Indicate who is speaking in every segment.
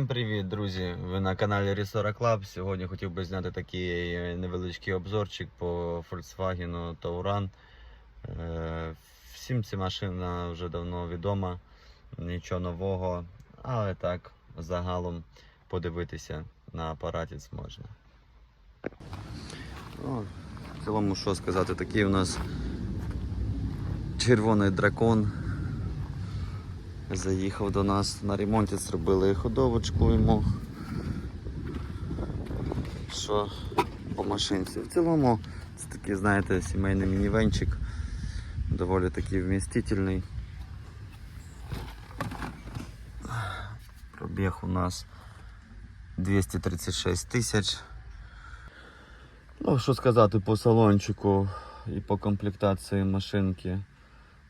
Speaker 1: привіт, друзі! Ви на каналі Resora Club. Сьогодні хотів би зняти такий невеличкий обзорчик по Volkswagen Touran. Е, Всім ця машина вже давно відома, нічого нового, але так, загалом подивитися на апараті можна. В цілому, що сказати, такий у нас червоний дракон. Заїхав до нас на ремонті, зробили ходовочку йому. Що по машинці. В цілому це такий, знаєте, сімейний мінівенчик, доволі такий вмістительний. Пробіг у нас 236 тисяч. Ну, що сказати по салончику і по комплектації машинки.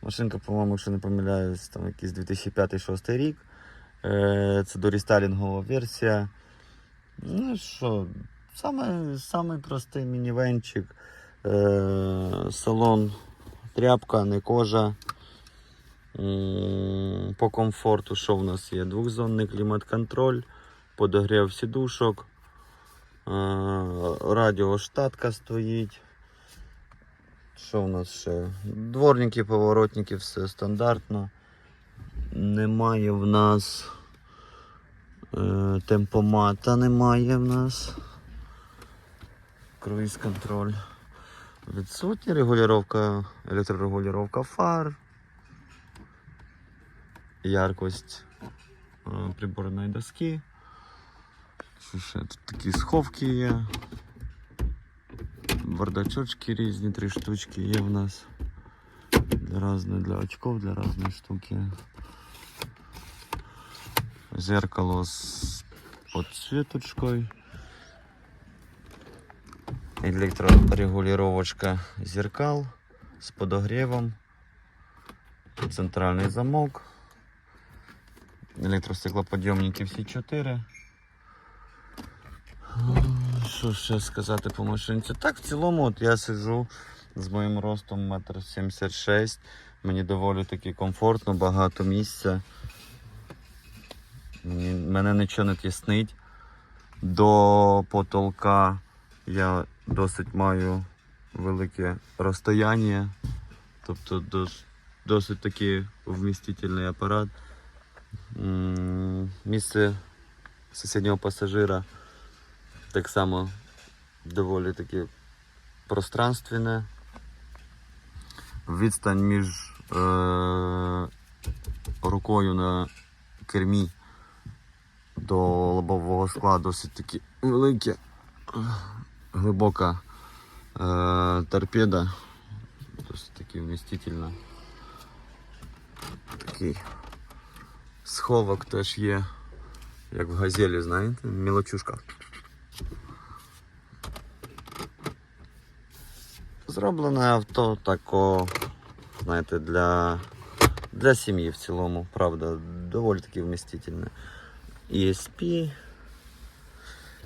Speaker 1: Машинка, по-моєму, якщо не помиляюсь, там якийсь 2005-2006 рік. Е, Це дорістайлінгова версія. Ну що, саме, самий простий мінівенчик. Е, Салон тряпка, не кожа. По комфорту, що в нас є? Двохзонний клімат-контроль, подогрів сідушок, е, радіоштатка стоїть. Що в нас ще? Дворники, поворотники, все стандартно. Немає в нас е, темпомата, немає в нас. Круїз контроль. Відсутня регулювання, електрорегулювання фар. Яркость е, приборної доски. Що ще? Тут такі сховки є. Бардачочки різні, три штучки є в нас. Для різних, для очков, для різної штуки. Зеркало з подсвіточкою. Електрорегулировочка зеркал з подогревом. Центральний замок. Електростеклоподйомники всі чотири. Що ще сказати по машинці? Так, в цілому, от я сиджу з моїм ростом 1,76 м. Мені доволі таки комфортно, багато місця. Мені, мене нічого не тіснить. До потолка я досить маю велике розстояння. Тобто дос, досить такий вмістительний апарат. Місце сусіднього пасажира так само доволі таки пространственне. Відстань між е, рукою на кермі до лобового скла досить таки велике, глибока е, торпеда, досить таки вмістительна. Такий сховок теж є, як в газелі, знаєте, мілочушка. Зроблене авто тако, знаєте, для, для сім'ї в цілому, правда, доволі таки вмістительне. ESP,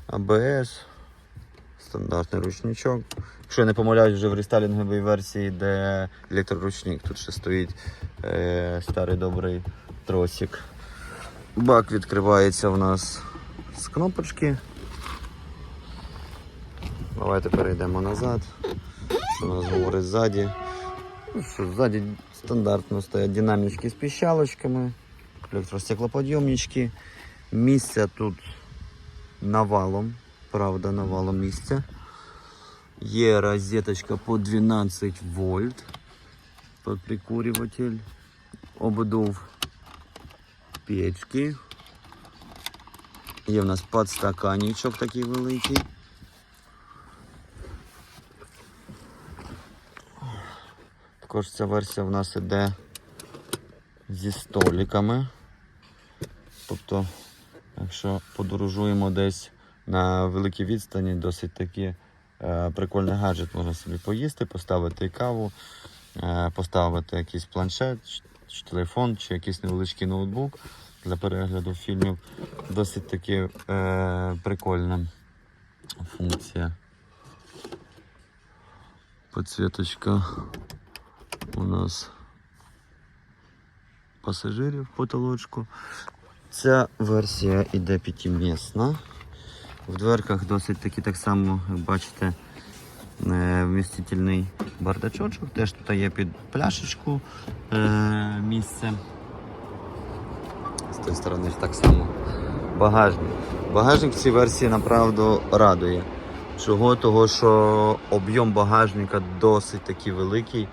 Speaker 1: ABS, стандартний ручничок. Якщо я не помиляюсь, вже в рестайлінговій версії, де електроручник, тут ще стоїть е, старий добрий тросик. Бак відкривається у нас з кнопочки. Давайте перейдемо назад. У нас говорить ззаді? Ну що, ззаді стандартно стоять динамічки з піщалочками, електростеклоподйомнички. Місця тут навалом, правда, навалом місця. Є розеточка по 12 вольт прикурюватель, обдув печки. Є в нас подстаканничок такий великий. Також ця версія в нас іде зі столиками. Тобто, якщо подорожуємо десь на великій відстані, досить таки е, прикольний гаджет можна собі поїсти, поставити каву, е, поставити якийсь планшет, чи, чи телефон, чи якийсь невеличкий ноутбук для перегляду фільмів. Досить таки е, прикольна функція. Подсвіточка у нас пасажирів потолочку. Ця версія іде п'ятимісна. В дверках досить таки так само, як бачите, е, вмістительний бардачочок. Теж тут є під пляшечку е, місце. З тої сторони так само. Багажник. Багажник в цій версії направду радує. Чого? Того, що об'єм багажника досить таки великий.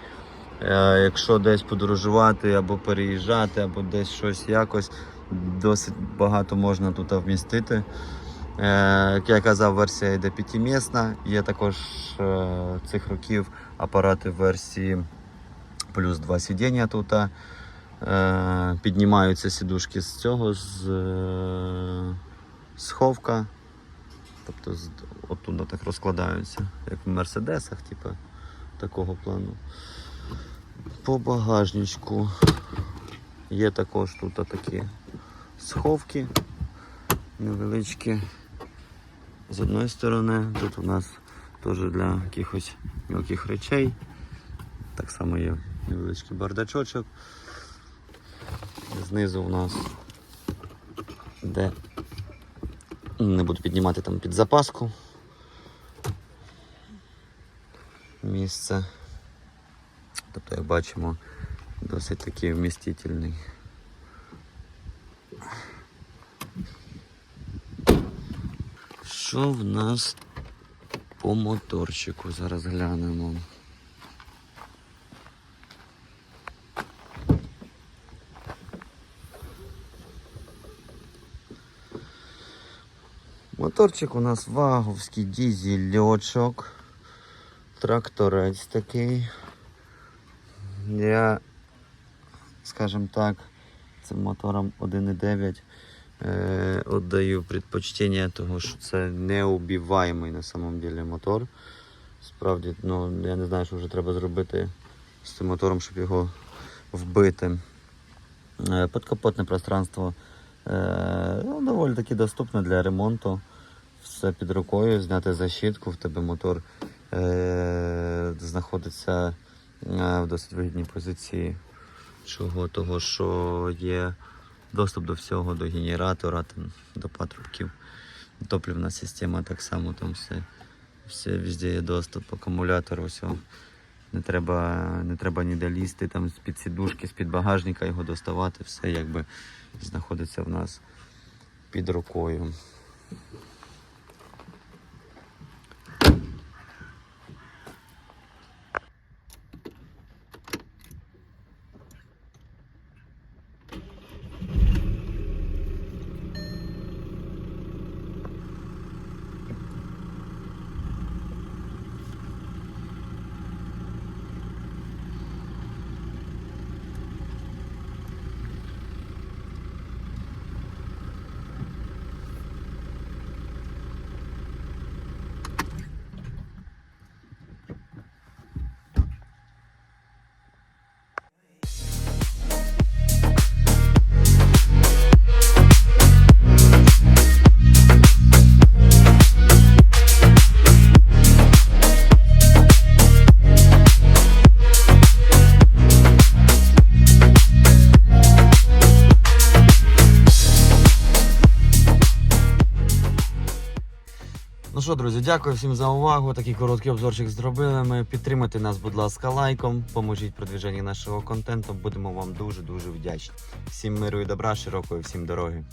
Speaker 1: Е, якщо десь подорожувати або переїжджати, або десь щось якось, досить багато можна тут вмістити. Е, як я казав, версія йде п'ятимісна. Є також е, цих років апарати версії плюс два сидіння тут. Піднімаються сідушки з цього, з сховка. Тобто з, так розкладаються, як в мерседесах, типу, такого плану. По багажничку є також тут такі сховки невеличкі. З одної сторони, тут у нас теж для якихось мілких речей. Так само є невеличкий бардачочок. Знизу у нас де не буду піднімати там під запаску. Місце. Тобто, як бачимо, досить такий вмістительний. Що в нас по моторчику? Зараз глянемо. Моторчик у нас ваговський дізельочок. Тракторець такий. Я, скажімо так, цим мотором 1.9 е, віддаю предпочтення, того що це неубиваємий на самом деле мотор. Справді, ну, я не знаю, що вже треба зробити з цим мотором, щоб його вбити. Е, Подкапотне пространство е, ну, доволі таки доступне для ремонту. Все під рукою, зняти защитку, в тебе мотор е, знаходиться в досить вигідній позиції. Чого? Того, що є доступ до всього, до генератора, там, до патрубків. Топлівна система так само, там все, все везде є доступ, акумулятор, все. Не треба, не треба ніде лізти там з-під сідушки, з-під багажника його доставати, все якби знаходиться в нас під рукою. Що, друзі, дякую всім за увагу. Такий короткий обзорчик зробили. Ми підтримайте нас, будь ласка, лайком. Поможіть продвіженні нашого контенту. Будемо вам дуже дуже вдячні. Всім миру і добра, широкої, всім дороги.